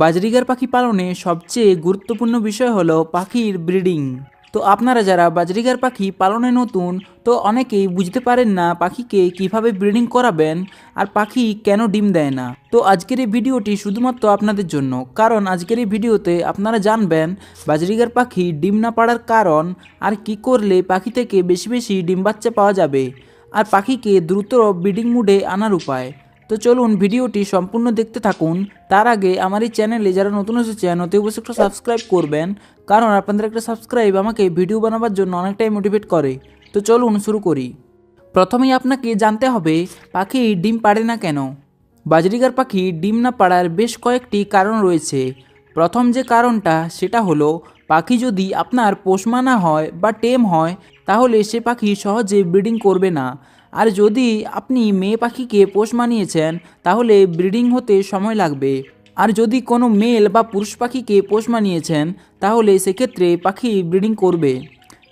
Budgerigar পাখি পালনে সবচেয়ে গুরুত্বপূর্ণ বিষয় হলো পাখির ব্রিডিং। তো আপনারা যারা বাজরিগার পাখি পালনে নতুন, তো অনেকেই বুঝতে পারেন না পাখিকে কীভাবে ব্রিডিং করাবেন আর পাখি কেন ডিম দেয় না। তো আজকের এই ভিডিওটি শুধুমাত্র আপনাদের জন্য, কারণ আজকের এই ভিডিওতে আপনারা জানবেন বাজরিগার পাখি ডিম না পাড়ার কারণ আর কি করলে পাখি থেকে বেশি বেশি ডিম বাচ্চা পাওয়া যাবে, আর পাখিকে দ্রুত ব্রিডিং মুডে আনার উপায়। তো চলুন ভিডিওটি সম্পূর্ণ দেখতে থাকুন। তার আগে আমার এই চ্যানেলে যারা নতুন এসেছেন অতি অবশ্যই একটু সাবস্ক্রাইব করবেন, কারণ আপনাদের একটা সাবস্ক্রাইব আমাকে ভিডিও বানাবার জন্য অনেকটাই মোটিভেট করে। তো চলুন শুরু করি। প্রথমেই আপনাকে জানতে হবে, পাখি ডিম পাড়ে না কেন? বাজরিগার পাখি ডিম না পাড়ার বেশ কয়েকটি কারণ রয়েছে। প্রথম যে কারণটা, সেটা হলো, পাখি যদি আপনার পোষমানা হয় বা টেম হয়, তাহলে সে পাখি সহজে ব্রিডিং করবে না। আর যদি আপনি মেয়ে পাখিকে পোষ মানিয়েছেন, তাহলে ব্রিডিং হতে সময় লাগবে। আর যদি কোনো মেল বা পুরুষ পাখিকে পোষ মানিয়েছেন, তাহলে সেক্ষেত্রে পাখি ব্রিডিং করবে।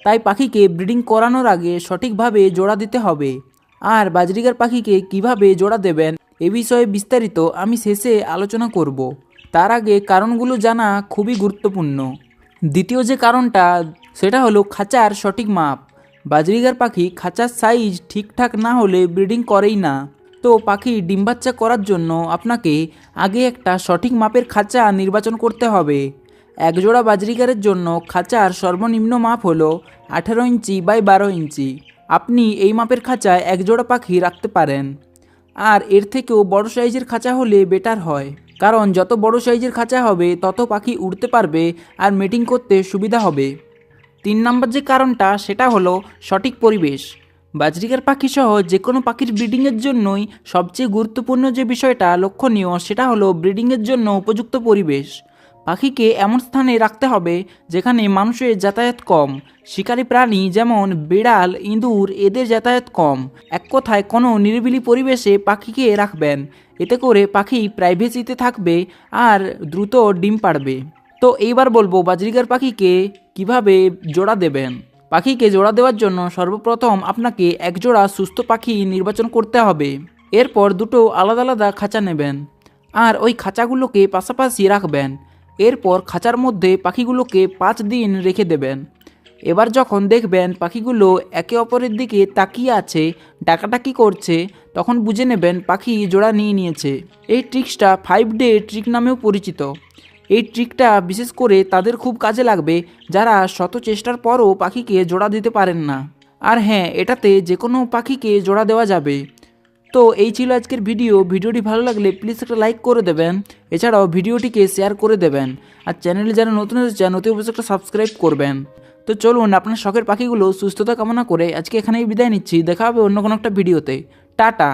তাই পাখিকে ব্রিডিং করানোর আগে সঠিকভাবে জোড়া দিতে হবে। আর বাজরিগার পাখিকে কীভাবে জোড়া দেবেন, এ বিষয়ে বিস্তারিত আমি শেষে আলোচনা করব। তার আগে কারণগুলো জানা খুবই গুরুত্বপূর্ণ। দ্বিতীয় যে কারণটা, সেটা হলো খাঁচার সঠিক মাপ। বাজরিগার পাখি খাঁচার সাইজ ঠিকঠাক না হলে ব্রিডিং করেই না। তো পাখি ডিম বাচ্চা করার জন্য আপনাকে আগে একটা সঠিক মাপের খাঁচা নির্বাচন করতে হবে। একজোড়া বাজরিগারের জন্য খাঁচার সর্বনিম্ন মাপ হলো আঠেরো ইঞ্চি বাই বারো ইঞ্চি। আপনি এই মাপের খাঁচায় একজোড়া পাখি রাখতে পারেন। আর এর থেকেও বড় সাইজের খাঁচা হলে বেটার হয়। কারণ যত বড় সাইজের খাঁচা হবে, তত পাখি উড়তে পারবে আর মিটিং করতে সুবিধা হবে। তিন নম্বর যে কারণটা, সেটা হলো সঠিক পরিবেশ। বাজরিকার পাখি সহ যে কোনো পাখির ব্রিডিংয়ের জন্যই সবচেয়ে গুরুত্বপূর্ণ যে বিষয়টা লক্ষণীয়, সেটা হলো ব্রিডিংয়ের জন্য উপযুক্ত পরিবেশ। পাখিকে এমন স্থানে রাখতে হবে যেখানে মানুষের যাতায়াত কম। শিকারী প্রাণী যেমন বিড়াল, ইঁদুর, এদের যাতায়াত কম। এক কথায়, কোনো নিরিবিলি পরিবেশে পাখিকে রাখবেন। এতে করে পাখি প্রাইভেসিতে থাকবে আর দ্রুত ডিম পাড়বে। তো এইবার বলব বাজরিগার পাখিকে কীভাবে জোড়া দেবেন? পাখিকে জোড়া দেওয়ার জন্য সর্বপ্রথম আপনাকে এক জোড়া সুস্থ পাখি নির্বাচন করতে হবে। এরপর দুটো আলাদা আলাদা খাঁচা নেবেন। আর ওই খাঁচাগুলোকে পাশাপাশি রাখবেন। এরপর খাঁচার মধ্যে পাখিগুলোকে পাঁচ দিন রেখে দেবেন। এবার যখন দেখবেন পাখিগুলো একে অপরের দিকে তাকিয়ে আছে ডাকাটাকি করছে, তখন বুঝে নেবেন পাখি জোড়া নিয়ে নিয়েছে। এই ট্রিক্সটা ফাইভ ডে ট্রিক নামেও পরিচিত। এই ট্রিকটা বিশেষ করে তাদের খুব কাজে লাগবে যারা শত চেষ্টার পরও পাখিকে জোড়া দিতে পারেন না। আর হ্যাঁ এটাতে যে কোনো পাখিকে জোড়া দেওয়া যাবে। তো এই ছিল আজকের ভিডিও। ভিডিওটি ভালো লাগলে প্লিজ একটা লাইক করে দেবেন। এছাড়াও ভিডিওটিকে শেয়ার করে দেবেন। আর চ্যানেলে যারা নতুন এসেছেন, অতি অবশ্যই একটা সাবস্ক্রাইব করবেন। তো চলুন, আপনার শখের পাখিগুলো সুস্থতা কামনা করে আজকে এখানেই বিদায় নিচ্ছি। দেখা হবে অন্য কোনো একটা ভিডিওতে। টাটা!